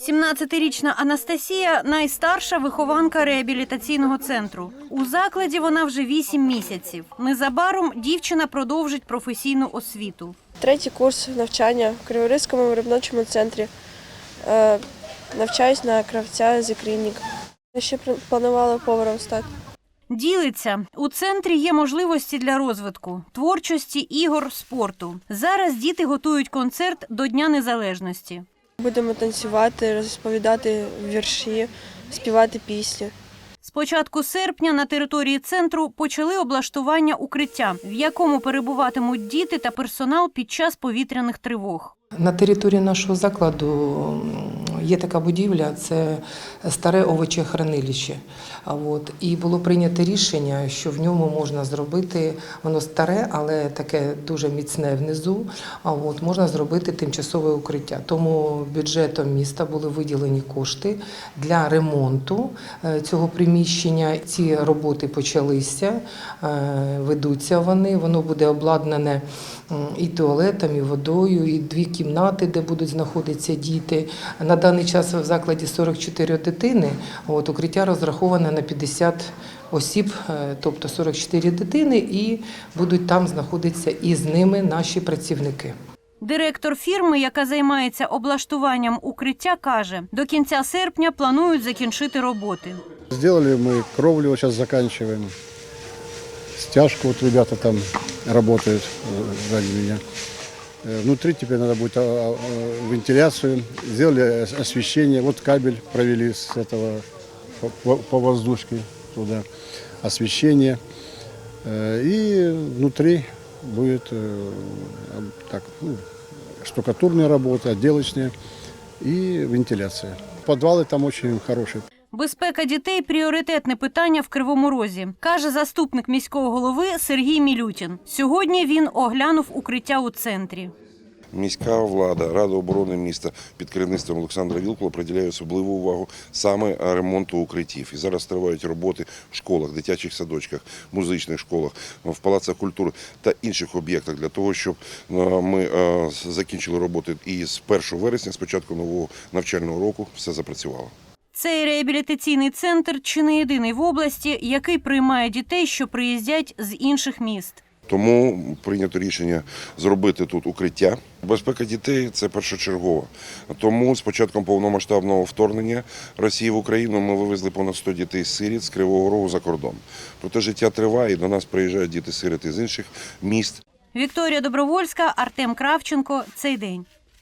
17-річна Анастасія найстарша вихованка реабілітаційного центру. У закладі вона вже 8 місяців. Незабаром дівчина продовжить професійну освіту. Третій курс навчання в Криворізькому виробничому центрі. Е, Навчаюсь на кравця з клінік. Я ще планувала поваром стати. Ділиться у центрі є можливості для розвитку, творчості, ігор, спорту. Зараз діти готують концерт до Дня Незалежності. Будемо танцювати, розповідати вірші, співати пісні. З початку серпня на території центру почали облаштування укриття, в якому перебуватимуть діти та персонал під час повітряних тривог. На території нашого закладу є така будівля, це старе овочехранилище. От. І було прийнято рішення, що в ньому можна зробити, воно старе, але таке дуже міцне внизу. От можна зробити тимчасове укриття. Тому бюджетом міста були виділені кошти для ремонту е, цього приміщення. Ці роботи почалися, е, ведуться вони. Воно буде обладнане і туалетом, і водою, і дві кімнати, де будуть знаходитися діти. На даний час в закладі 44 дитини. От укриття розраховане на 50 осіб, е, тобто 44 дитини, і будуть там знаходитися і з ними наші працівники. Директор фірми, яка займається облаштуванням укриття, каже, до кінця серпня планують закінчити роботи. Сделали мы кровлю, вот сейчас заканчиваем. Стяжку вот ребята там работают э, сзади меня. Э, Внутри теперь надо будет а, а, вентиляцию. Сделали ос- освещение. Вот кабель провели с этого по, по- воздушке туда. Освещение. Э, И внутри будет э, так, ну, штукатурные работы, отделочные и вентиляция. Подвалы там очень хорошие. Безпека дітей пріоритетне питання в Кривому Розі, каже заступник міського голови Сергій Мілютін. Сьогодні він оглянув укриття у центрі. Міська влада, Рада оборони міста під керівництвом Олександра Вілкула приділяє особливу увагу саме ремонту укриттів. І зараз тривають роботи в школах, дитячих садочках, музичних школах, в палацах культури та інших об'єктах для того, щоб е, ми е, закінчили роботи і з 1 вересня, з початку нового навчального року, все запрацювало. Цей реабілітаційний центр чи не єдиний в області, який приймає дітей, що приїздять з інших міст. Тому прийнято рішення зробити тут укриття. Безпека дітей це першочергово. Тому з початком повномасштабного вторгнення Росії в Україну ми вивезли понад 100 дітей сиріт з Кривого Рогу за кордон. Проте життя триває, і до нас приїжджають діти сироти з інших міст. Вікторія Добровольська, Артем Кравченко. Цей день.